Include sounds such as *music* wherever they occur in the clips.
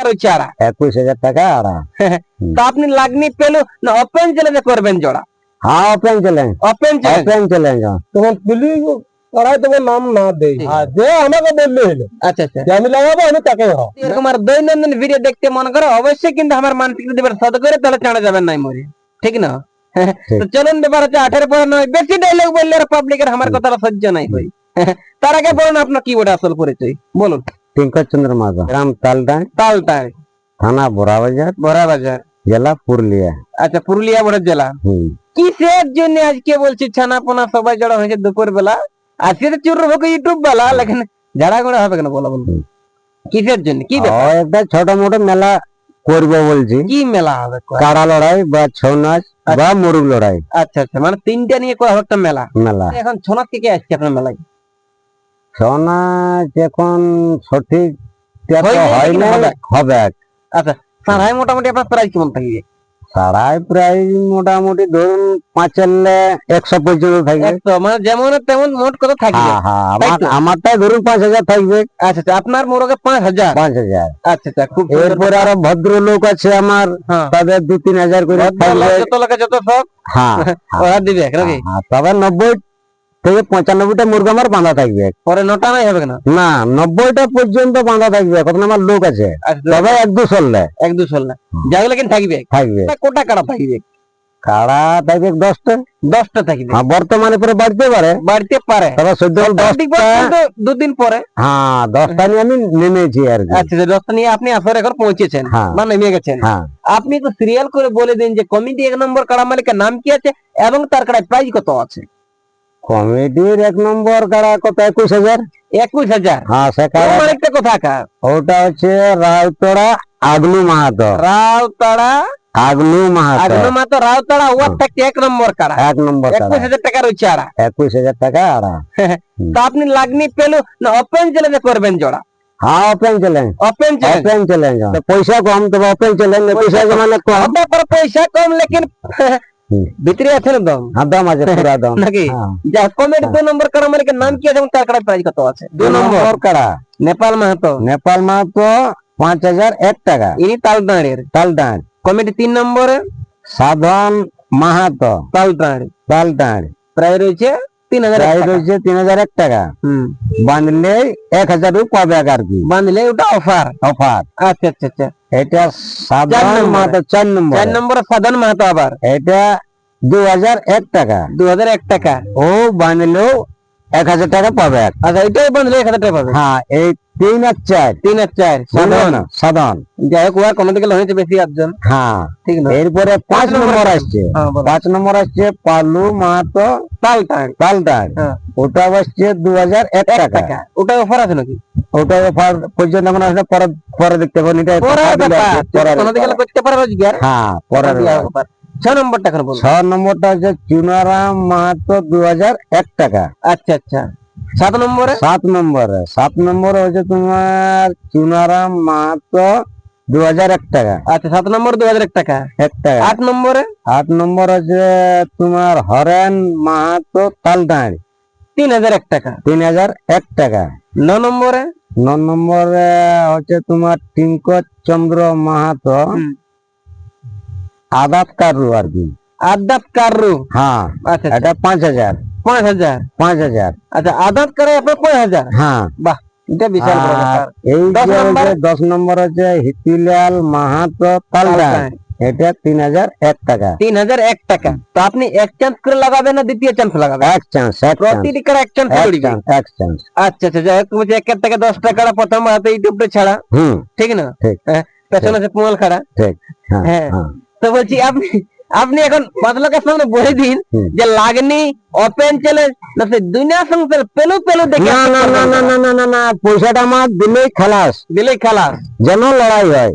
টাকার ওই চারা। একুশ হাজার টাকা আড়া *laughs* তা আপনি লাগনি পেল না ওপেন চ্যালেঞ্জে করবেন জোড়া? হ্যাঁ open challenge open challenge open challenge তখন তুলি করাই তোমার নাম না দেই। যে আমাকে বললে হলো আচ্ছা আচ্ছা। আমি লাগাবো আমি তাকে হও দৈনন্দিন ভিডিও দেখতে মনে করো অবশ্যই কিন্তু আমার মানসিক সদ করে তাহলে চাঁড়া যাবেন নাই মরে। ঠিক না? তো চলুন ব্যাপার হচ্ছে আঠেরো পরে নয় বেশি ডায়লগ বললে আর পাবলিকের আমার কথাটা সহ্য নাই *laughs* তার আগে বলুন আপনার কি ওটা আসল পরিচয় বলুন। টিঙ্কর চন্দ্র মাধব। গ্রাম তালডাং। তালটায় থানা বোরাবাজার বড়া বাজার জেলা পুরুলিয়া। আচ্ছা পুরুলিয়া বড় জেলা? কিসের জন্য আজকে বলছি ছানা পোনা সবাই জড়া হয়েছে দুপুর বেলা আজকে তো চুর হোক ইউটিউব বেলা লেকিন ঝাড়া গোড়া হবে কেন বলো বলো। কিসের জন্য? কি একটা ছোট মোটো মেলা করব বলছি। কি মেলা হবে? কাড়া লড়াই বা ছৌ নাচ বা মুরুগ লড়াই। আচ্ছা আচ্ছা মানে তিনটা নিয়ে করা হবে একটা মেলা? মেলা। এখন ছনাথ কে কে আসছে আপনার মেলায়? ছৌ নাচ এখন সঠিক হয় না হবে। আচ্ছা সারাই মোটামুটি আপনার প্রাইস কেমন থাকবে সারাই প্রায় মোটামুটি ধরুন পাঁচাল্লে একশো পর্যন্ত থাকবে। মানে যেমন তেমন মোট কত থাকবে। হ্যাঁ হ্যাঁ? আমারটাই ধরুন পাঁচ হাজার থাকবে। আচ্ছা আচ্ছা আপনার মোরগে পাঁচ হাজার। পাঁচ হাজার। আচ্ছা আচ্ছা খুব এরপরে আরও ভদ্র লোক আছে আমার হ্যাঁ। তাদের দু তিন হাজার করে যত লোকে যত সব। হ্যাঁ ওরা দিবে হ্যাঁ, তবে নব্বই থেকে পঁচানব্বইটা মুরগা আমার বাঁধা থাকবে। পরে নটা নাই হবে না না নব্বইটা পর্যন্ত বাঁধা থাকবে কত আমার লোক আছে। আচ্ছা তবে এক দু চললে এক দু যেগুলো কিন্তু থাকবে। থাকবে। কোটা কাটা থাকবে? কাড়া থাকবে? দশটা। দশটা থাকবে। হ্যাঁ বর্তমানে পরে বাড়তে পারে। বাড়িতে পারে। তবে দুদিন পরে। হ্যাঁ দশটা নিয়ে আমি নেমেছি আর আচ্ছা আচ্ছা, দশটা নিয়ে আপনি আসরে এখন পৌঁছেছেন হ্যাঁ। বা নেমে গেছেন। হ্যাঁ। আপনি তো সিরিয়াল করে বলে দিন যে কমিটি এক নম্বর কাড়া মালিকের নাম কি আছে এবং তার কাড়ায় প্রাইজ কত আছে? কমিটির এক নম্বর কাড়া কত? একুশ হাজার? একুশ হাজার? হ্যাঁ সে ও কাড়া মালিকটা কোথাকার ওটা হচ্ছে রায়তড়া আগলু মাহাতো। রাউতাড়া আগলু মাহাতো। আগনো মাতো রাউতাড়া ওয়ার থাকছে এক নম্বর কাড়া। এক নম্বর একুশ হাজার টাকার ওই চারা একুশ হাজার টাকা আড়া। তো আপনি লাগনি পেল না ওপেন চ্যালেঞ্জে করবেন জোড়া? হ্যাঁ open challenge open challenge open challenge পয়সা কম তবে ওপেন চ্যালেঞ্জ পয়সা মানে কম। ওটা পয়সা কম লেকিন ভিতরে আছে না দম হ্যাঁ দম আছে পুরা দম নাকি যা কমেন্ট দু নম্বর কাড়া মানে নাম কি আছে তার কাড়া প্রাইস কত আছে দু নম্বর কারা নেপাল মাহাতো নেপাল মাহাতো পাঁচ হাজার এক টাকা ইনি তালদাঁড়ের তালদাঁড় কমেন্ট তিন নম্বরে সাধন মাহাতো তালদাঁড় তালদাঁড় প্রায় রয়েছে তিন হাজার প্রায় টাকা। রয়েছে তিন হাজার এক টাকা। হুম। বাঁধলে এক হাজার পাবে আর কি? বাঁধলে ওটা অফার। অফার। আচ্ছা আচ্ছা আচ্ছা। এটা চার সাধারণ নম্বরে। মাহাতো চার নম্বর। চার নম্বরে সাধন মাহাতো আবার। এটা দু হাজার এক টাকা। দু হাজার এক টাকা। ও বাঁধলেও এক হাজার টাকা পাবে আচ্ছা এটাই বাঁধলে এক হাজার টাকা পাবে। হ্যাঁ এই তিন আর চার। তিন আর চার সাধারণ। সাধারণ। যাই হোক ওয়ার কোনো দিকে হয়েছে বেশি আটজন। হ্যাঁ ঠিক না? এরপরে পাঁচ নম্বর আসছে। হ্যাঁ, পাঁচ নম্বর আসছে পালু মাহাতো তালটান তালটার হ্যাঁ। ওটা আসছে দু হাজার এক টাকা। ওটা অফার আছে নাকি? ওটা অফার পর্যন্ত আমরা আসলে পরে পরে দেখতে পাবো এটা পরে করতে পারে রোজগার। হ্যাঁ পরে। ছ নম্বরটা এখন বলো ছ নম্বরটা হচ্ছে চুনারাম মাহাতো দু হাজার এক টাকা। আচ্ছা আচ্ছা। সাত নম্বরে? সাত নম্বরে। সাত নম্বরে হচ্ছে তোমার চুনারাম মাহাতো দু হাজার এক টাকা। আচ্ছা সাত নম্বর দু এক টাকা। এক টাকা। আট নম্বরে? আট নম্বর হচ্ছে তোমার হরেন মাহাতো তালডাঁড়। তিন হাজার এক টাকা। তিন হাজার এক টাকা। ন নম্বরে? ন নম্বরে হচ্ছে তোমার টিঙ্কর চন্দ্র মাহাতো। হুম। আদাত কারু আর কি। আদাত কারু? হ্যাঁ। আচ্ছা আচ্ছা, এটা পাঁচ হাজার। পাঁচ হাজার? পাঁচ হাজার। আচ্ছা আদাত করে আপনার পাঁচ হাজার? হ্যাঁ। এটা বিশাল এই দশ নম্বর? হচ্ছে হিতিলাল মাহাতো তালডাঁড় এটা তিন হাজার এক টাকা। তিন হাজার এক টাকা। তো আপনি এক চান্স করে লাগাবেন না দ্বিতীয় চান্স লাগাবেন? এক চান্স এক প্রতিটি করে এক চান্স এক চান্স আচ্ছা আচ্ছা যাই হোক একের থেকে দশ টাকা প্রথম হাতে ইউটিউবটা ছাড়া। হুম। ঠিক না? ঠিক। হ্যাঁ, পেছনে আছে পুমাল খাড়া ঠিক। হ্যাঁ হ্যাঁ। হ্যাঁ। তো বলছি আপনি আপনি এখন বাদলকের সামনে বলে দিন যে লাগনি ওপেন চ্যালেঞ্জ না সে দুনিয়া সংসার পেলু পেলু দেখে না না না না না না না না পয়সাটা আমার দিলেই খালাস। দিলেই খালাস। যেন লড়াই হয়।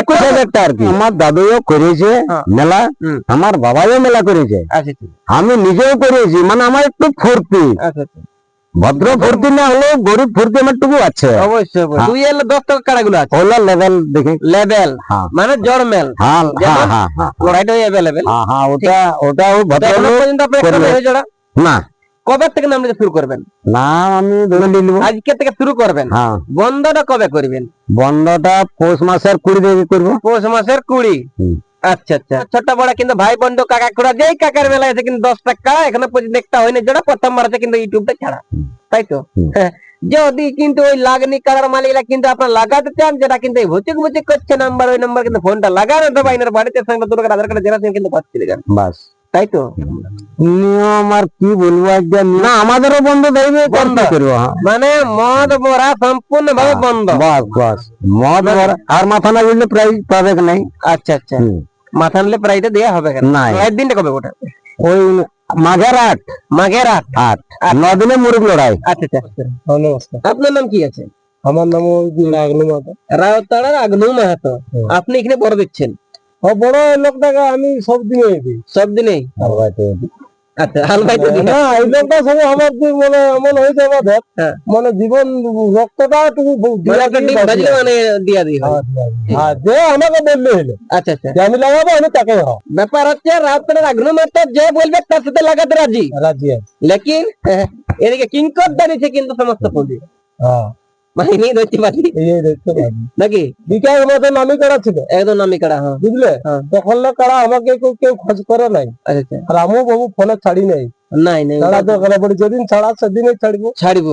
একুশ হাজার আর কি। আমার দাদুও করেছে হ্যাঁ। মেলা আমার বাবাও মেলা করেছে। আচ্ছা। আমি নিজেও করেছি মানে আমার একটু ফুর্তি। আচ্ছা আচ্ছা। ভদ্র ফুর্তি না হলেও গরিব ফুর্তি আমার টুকু আছে। অবশ্যই। হ্যাঁ। দুই এলে দশ টাকা কাড়াগুলো আছে? ওলা লেভেল দেখে। লেভেল হ্যাঁ। মানে জড়মেল হ্যাঁ হ্যাঁ হ্যাঁ হ্যাঁ। লড়াইটা অ্যাভেলেবেল হ্যাঁ হ্যাঁ ওটা ওটা ওই ভদ্র পর্যন্ত আপনার জড়া না? কবে থেকে নাম শুরু করবেন? নাম আমি ধরে নিব। আজকে থেকে শুরু করবেন। হ্যাঁ। বন্ধটা কবে করবেন? বন্ধটা পৌষ মাসের কুড়ি থেকে করব। পৌষ মাসের কুড়ি। আচ্ছা আচ্ছা। ছোট বড় কিন্তু ভাই বন্ধু কাকা খুড়া যেই কাকার মেলা আছে কিন্তু দশ টাকা এখনও পর্যন্ত একটা হয়নি যেটা প্রথম মারছে কিন্তু ইউটিউবটা ছাড়া। তাই তো? হ্যাঁ, যদি কিন্তু ওই লাগনি কালার মালিকরা কিন্তু আপনার লাগাতে চান যেটা কিন্তু ভুচুক ভুচুক করছে নাম্বার ওই নাম্বার কিন্তু ফোনটা লাগানো আইনের বাড়িতে সঙ্গে আধার কার্ড কিন্তু বাস। তাই তো? নিয়ম আর কি বলব একদম না আমাদেরও বন্ধ দেবে বন্ধ। করব হ্যাঁ। মানে মদ মরা সম্পূর্ণ ভাবে বন্ধ। বাস বাস। মদ ভরা- আর মাথা না বুঝলে প্রাইজ পাবে নাই। আচ্ছা আচ্ছা। মাথা নিলে প্রাইটা দেওয়া হবে কেন? এর দিনটা কবে ওটা ওই মাঘের আট। মাঘের আট। আট। নদিনে মুরগ লড়াই। আচ্ছা আচ্ছা নমস্কার আপনার নাম কি আছে? আমার নাম রাগনু মাতা রায়তাড়ার আগনু মাহাতো। আপনি এখানে বড় দিচ্ছেন? ও বড় লোকটাকে আমি সব দিনে সব দিনেই? আচ্ছা না এই লোকটার সঙ্গে আমার যে মানে হয়েছে আমাদের হ্যাঁ। মানে জীবন রক্তটা মানে মানে দিয়া দিই হয়। হ্যাঁ যে আমাকে বললে হলো। আচ্ছা আচ্ছা। আমি লাগাবো আমি তাকে ব্যাপার হচ্ছে রায়তাড়ার আগনু মাহাতো যে বলবে তার সাথে লাগাতে রাজি। রাজি। লেকিন এদিকে কিঙ্কর দাঁড়িয়েছে কিন্তু সমস্ত পুঁজি হ্যাঁ। মানে এই এই নাকি? বিকাশ মতো নামি করা ছিল। একদম নামি কাড়া হ্যাঁ। বুঝলে? হ্যাঁ। তখন না কারা আমাকে কেউ খোঁজ করে নাই। আর আমিও বাবু ফোনে ছাড়ি নাই। নাই নাই। ছাড়া তো গেলে পড়ি। যেদিন ছাড়া সেদিনই ছাড়বো। ছাড়িব।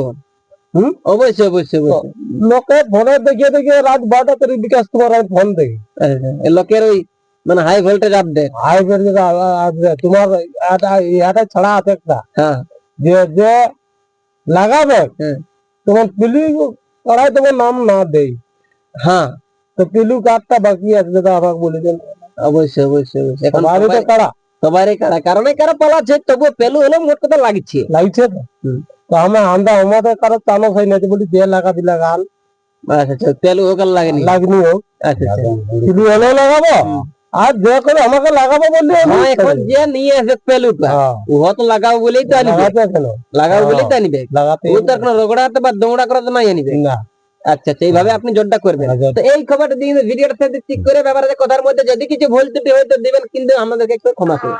হুম? অবশ্যই অবশ্যই অবশ্যই। লোকে ফোনে দেখিয়ে দেখিয়ে রাত বারোটা করে বিকাশ তোমার আমি ফোন দেখি আচ্ছা, লোকের ওই মানে হাই ভোল্টেজ আপডেট হাই বের তোমার এটা- এটা ছাড়া আছে একটা। হ্যাঁ। যে যে লাগাবে হ্যাঁ। তোমার পিলু কড়াই তোমার নাম না দেই হ্যাঁ তো পিলু কার্ডটা বাকি আছে যেটা আমাকে বলে দেন অবশ্যই অবশ্যই অবশ্যই। এখন সবাই- কারা? সবারই কারা? কারণ কারা পালাচ্ছে তবু পেলু হলে মোট কথা লাগছে। লাগছে তো? তো আমি আন্দা আমাদের কারও চানো খাই না বলি দিয়ে লাগা দিলা গান আচ্ছা আচ্ছা লাগেনি? লাগনি হোক আচ্ছা আচ্ছা। পিলু লাগাবো। আর যে করে আমাকে লাগাবো বললে হ্যাঁ এখন যে নিয়ে আসে পেলুটা হ্যাঁ, ও তো লাগাবো বলেই তো আনিবে। লাগাবো বলেই তো আনিবে। লাগাতে ও তার কোনো রগড়াতে বা দৌড়া করা তো নাই আনিবে। না। আচ্ছা আচ্ছা এইভাবে আপনি জোরটা করবেন। তো এই খবরটা দিয়ে ভিডিওটার সাথে ঠিক করে ব্যাপারে কথার মধ্যে যদি কিছু ভুল ত্রুটি হয়তো দিবেন কিন্তু আমাদেরকে একটু ক্ষমা করুন।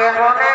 আগুন। আর কেমনে